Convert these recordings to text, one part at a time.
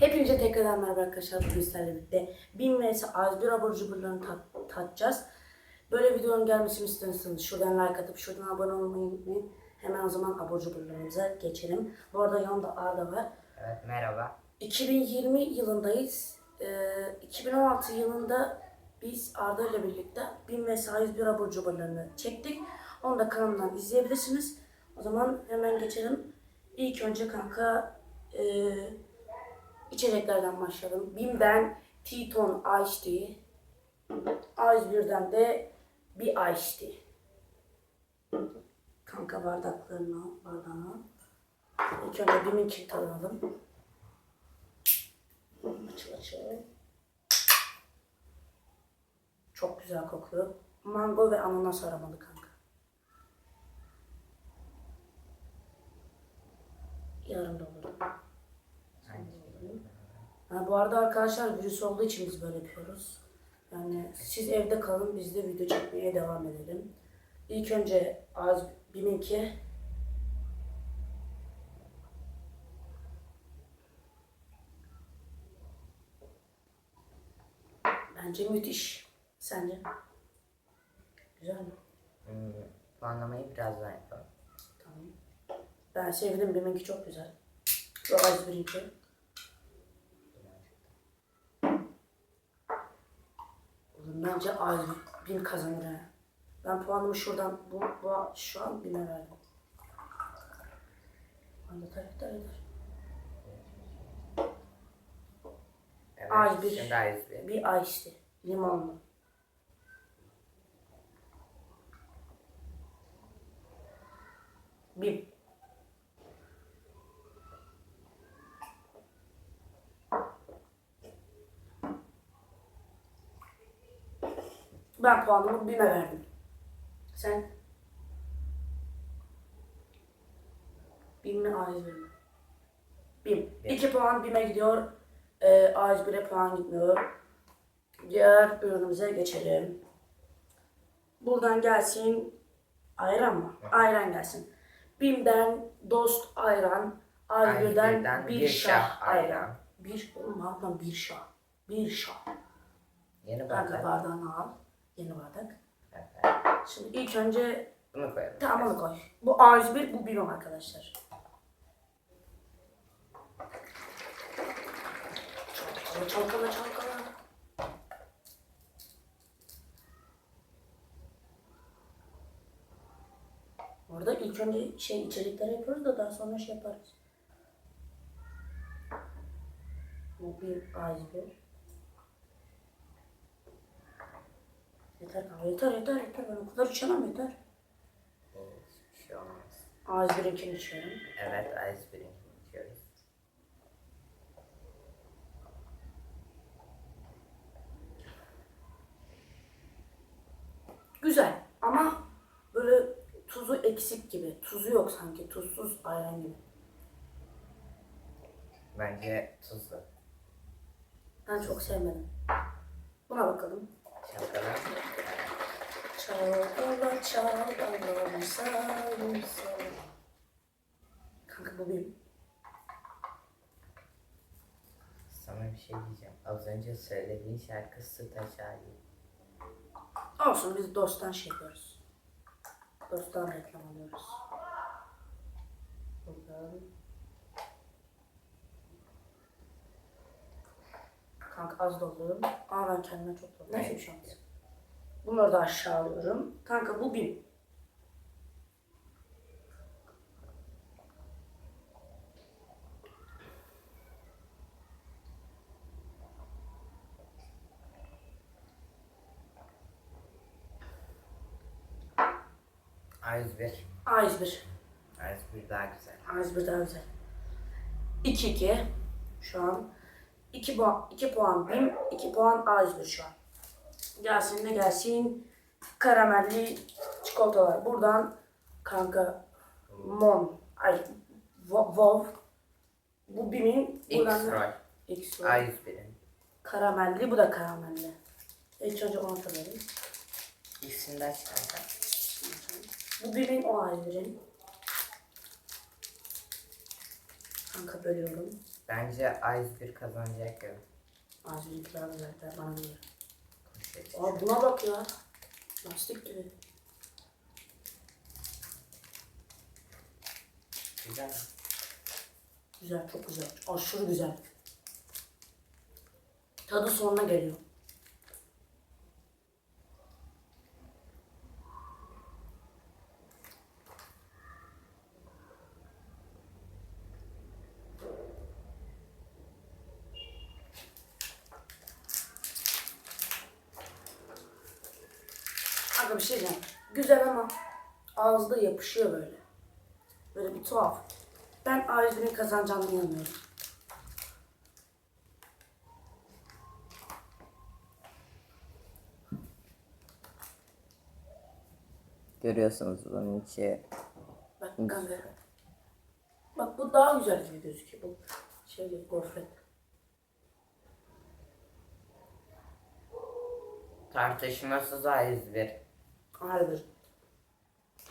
Hepinize tekrardan merhaba arkadaşlar. Bugün sizlerle birlikte 1000 vs az bir abur cuburlarını tat, tatacağız. Böyle videonun gelmesini istiyorsanız şuradan like atıp şuradan abone olmayı unutmayın. Hemen o zaman abur cuburlarımıza geçelim. Bu arada yanımda Arda var. Evet merhaba. 2020 yılındayız. Ee, 2016 yılında biz Arda ile birlikte 1000 vs 101 abur cuburlarını çektik. Onu da kanalımdan izleyebilirsiniz. O zaman hemen geçelim. İlk önce kanka e, içeceklerden başlayalım. Bim'den T-Tone Ice Tea. Ice birden de bir Ice Tea. Kanka bardaklarını al, bardağını. İlk önce Bim'inkini tadalım. Açıl açıl. Çok güzel kokuyor. Mango ve ananas aromalı kanka. Yarım doldurdum. Ha, bu arada arkadaşlar virüs olduğu için biz böyle yapıyoruz. Yani siz evde kalın biz de video çekmeye devam edelim. İlk önce az biminki Bence müthiş. Sence? Güzel mi? Hmm, puanlamayı birazdan yapalım. Tamam. Ben sevdim. Biminki çok güzel. Ve az birinki. Oğlum bence az bin kazanır ha. Ben puanımı şuradan bu, bu şu an bine verdim. Anda tariftar eder. Evet, Ay, bir. Şimdi bir. Bir ay işte. Limonlu. Bim. Ben puanımı Bim'e verdim. Sen? Bim mi A101 mi? Bim. Bim. 2 puan Bim'e gidiyor. Ee, A101'e puan gitmiyor. Diğer ürünümüze geçelim. Buradan gelsin ayran mı? Ayran gelsin. Bim'den dost ayran, A101'den A101'den bir, şah, ayran. Bir, oğlum pardon bir şah. Bir şah. Yeni Kanka bardak. bardağını al. Yeni bardak. Şimdi ilk önce Bunu koyalım. tamam onu koy. Bu A101, bu Bim'im arkadaşlar. Çalkala çalkala çalkala. Orada ilk önce şey içerikleri yapıyoruz da daha sonra şey yaparız. Bu bir A101. Yeter kanka yeter yeter yeter ben o kadar içemem yeter. Hiçbir şey olmaz. A101'inkini içiyorum. Evet ayız birinkini içiyoruz. Güzel ama böyle tuzu eksik gibi. Tuzu yok sanki. Tuzsuz ayran gibi. Bence tuzlu. Ben çok sevmedim. Buna bakalım. Şapkalar. Çalkala çalkala sarı sarı. Kanka bu benim. Sana bir şey diyeceğim. Az önce söylediğin şarkı Süt Aşağı Olsun biz dosttan şey yapıyoruz. Dosttan reklam alıyoruz. Buradan. Kanka az dolduruyorum. Ama ben kendime çok dolduruyorum. Neyse bir şey olmaz. Bunları da aşağı alıyorum. Kanka bu bin. Ayız bir. A101. Ayız bir daha güzel. A101 daha güzel. 2-2 şu an. 2 puan, 2 puan BİM, 2 puan A101 şu an. Gelsin ne gelsin. Karamelli çikolatalar. Buradan kanka Mon. Ay Vo- Vov. Bu BİM'in X-Roy. X-Roy. Karamelli. Bu da karamelli. İlk önce onu atalım. İkisini de aç kanka. Bu BİM'in o A101'in. Kanka bölüyorum. Bence A101 kazanacak ya. Az bizimkiler de zaten bana göre. Aa buna bak ya. Lastik gibi. Güzel. Güzel, çok güzel. Aşırı güzel. Tadı sonra geliyor. Kanka bir şey diyeceğim. Güzel ama ağızda yapışıyor böyle. Böyle bir tuhaf. Ben A101'in kazanacağını inanıyorum. Görüyorsunuz bunun içi. Bak kanka. Bak bu daha güzel gibi gözüküyor. Bu şey gofret. Tartışmasız A101. Harbi.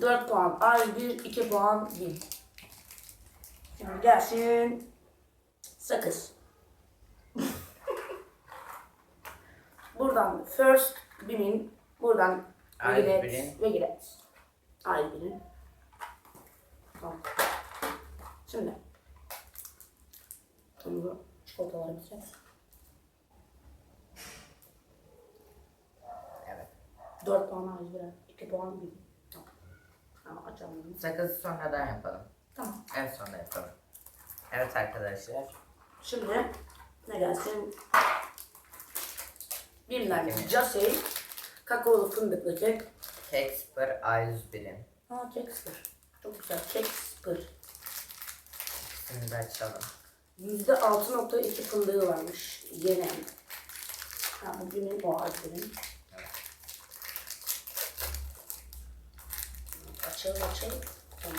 4 puan. A101, 2 puan 1000. Şimdi gelsin. Sakız. buradan first 1000. Buradan A101'in. Vegilet. Vegilet. A101'in. Tamam. Şimdi. Bunu çikolataları bize. Evet. 4 puan A101'e. 2 puan 1000. Tamam. Tamam açalım. bunu. Sakızı sonradan yapalım. Tamam. En sonunda yapalım. Evet arkadaşlar. Şimdi ne gelsin? Bim'den Evet. Jose kakaolu fındıklı kek. Kexper A101'in. Aa kek sıfır. Çok güzel. Kek sıfır. De açalım. %6.2 fındığı varmış. Yeni. Ha, bu Bim'in o harfinin. Evet. Açalım açalım. Tamam.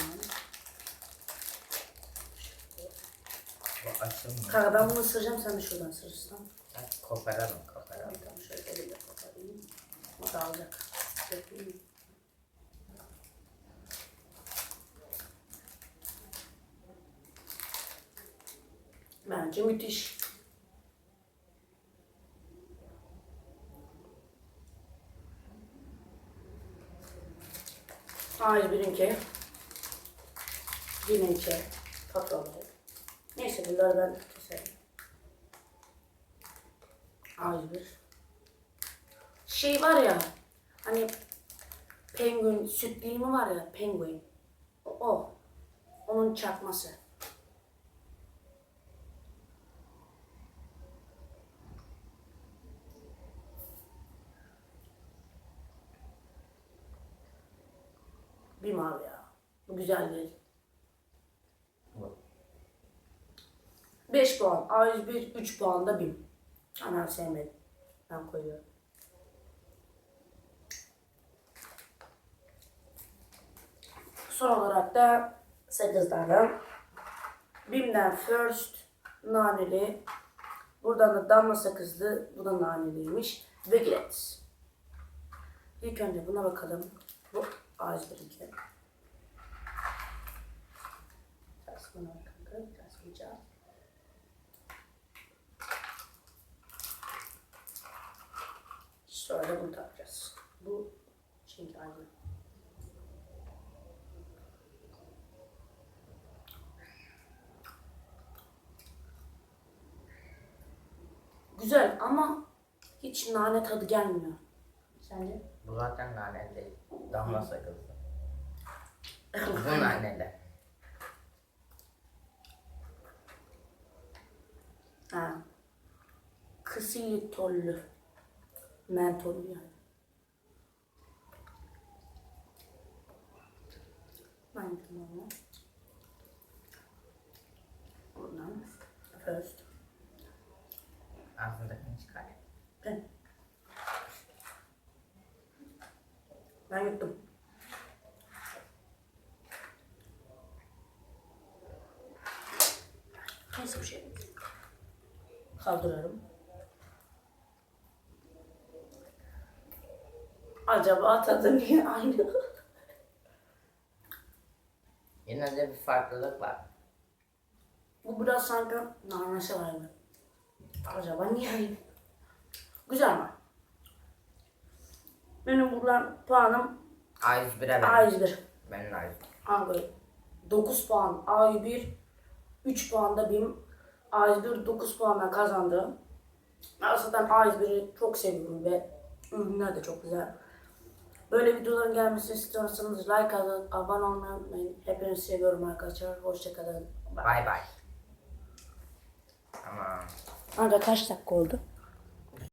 Açılmıyor. Kanka ben bunu ısıracağım sen de şuradan ısırırsın. tamam? Hadi koparalım koparalım. Tamam şöyle elimle koparayım. O dağılacak. Dökeyim. Bence müthiş. Hayır birinki. Birinki. Patronları. Neyse bunları ben keserim. A101. Şey var ya hani penguin süt dilimi var ya penguin. O, o. Onun çakması. Bir mavi ya. Bu güzel değil. 5 puan. A101 3 puan da BİM. Ana sevmedim. Ben koyuyorum. Son olarak da sakızlardan BİM'den First naneli buradan da damla sakızlı bu da naneliymiş ve Gillette. İlk önce buna bakalım. Bu A101'inki. Bana kanka. Ters koyacağım. Sonra bunu takacağız. Bu çünkü aynı. Güzel ama hiç nane tadı gelmiyor. Sence? Bu zaten nane değil. Damla sakızı. Bu naneli. Ha. Kısıytollü. Mentollü yani. Ben onu. Buradan. First. Ağzındakini çıkar. Ben. Ben yuttum. Neyse bir şey yok. Kaldırıyorum. Acaba tadı niye aynı? Yine de bir farklılık var. Bu biraz sanki nanesi var gibi. Acaba niye öyle? Güzel mi? Benim buradan puanım A101'e ben. A101. Benim A101. Hangi? 9 puan A101, 3 puan da BİM. A101 9 puanla kazandı. Ben zaten A101'i çok seviyorum ve ürünler de çok güzel. Böyle videoların gelmesini istiyorsanız like atın, abone olmayı unutmayın. Hepinizi seviyorum arkadaşlar. Hoşçakalın. Bay bay. Tamam. Ancak kaç dakika oldu?